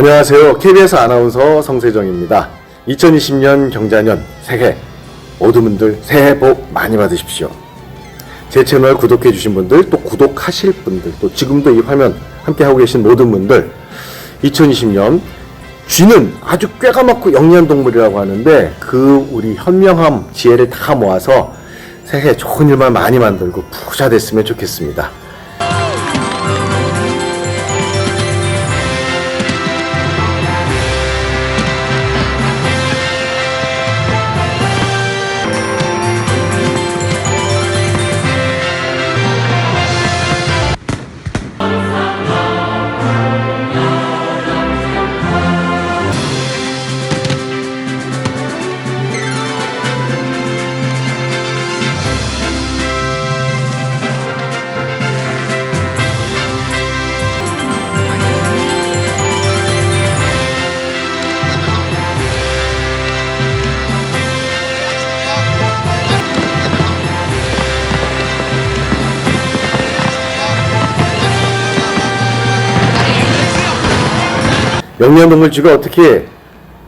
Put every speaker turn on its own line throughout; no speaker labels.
안녕하세요. KBS 아나운서 성세정입니다. 2020년 경자년 새해 모든 분들 새해 복 많이 받으십시오. 제 채널 구독해 주신 분들 또 구독하실 분들 또 지금도 이 화면 함께 하고 계신 모든 분들 2020년 쥐는 아주 꾀가 많고 영리한 동물이라고 하는데 그 우리 현명함 지혜를 다 모아서 새해 좋은 일만 많이 만들고 부자 됐으면 좋겠습니다. 영리한 동물쥐가 어떻게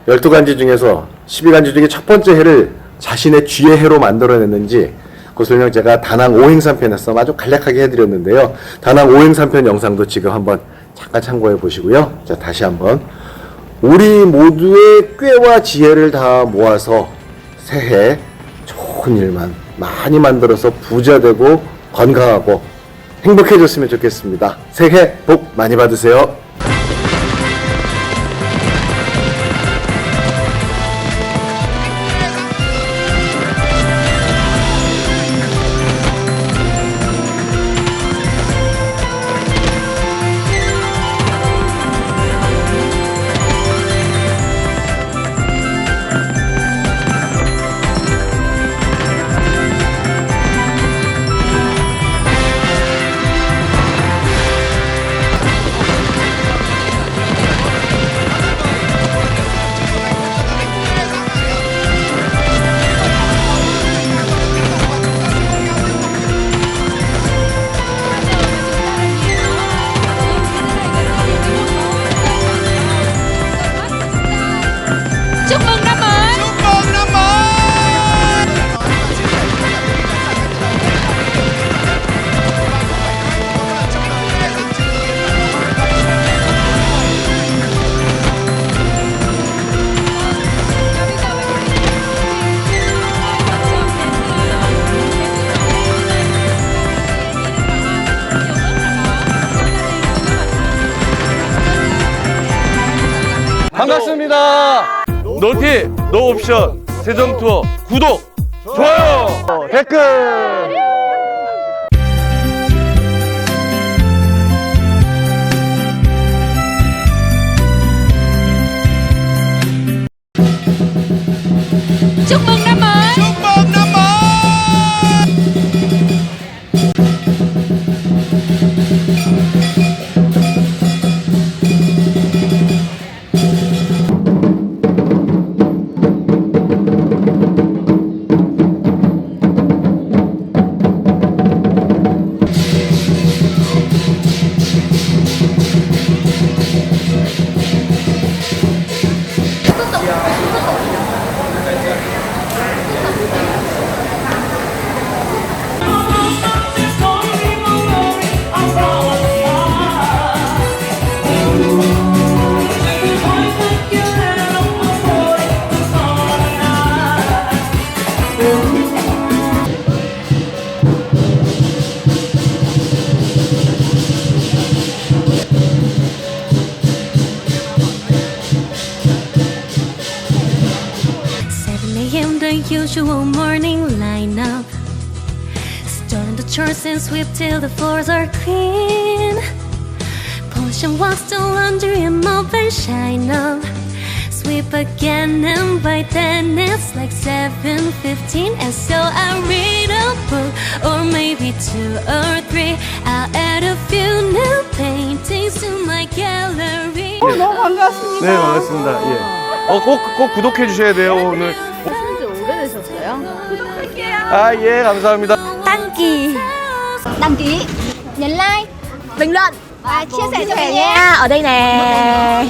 12간지 중에서 12간지 중에 첫 번째 해를 자신의 쥐의 해로 만들어냈는지 그 설명 제가 다낭 5행산편에서 아주 간략하게 해드렸는데요. 다낭 5행산편 영상도 지금 한번 잠깐 참고해 보시고요. 자, 다시 한번. 우리 모두의 꾀와 지혜를 다 모아서 새해 좋은 일만 많이 만들어서 부자 되고 건강하고 행복해졌으면 좋겠습니다. 새해 복 많이 받으세요.
반갑습니다. 노티, 노 옵션, 세정 투어, 구독, 좋아요, 댓글.
the usual morning lineup. Start the chores and sweep till the floors are clean. Polish and wash the laundry and mop and shine up. Sweep again and by then it's like 7.15 And so I read a book or maybe two or three I'll add a few new paintings to my gallery
네, 반갑습니다. 예. 어, 꼭, 꼭 구독해 주셔야 돼요, 오늘.
있어요.
아, 예, 감사합니다.
đăng ký
đăng ký nhấn like bình luận và chia sẻ cho mình
ở đây nè.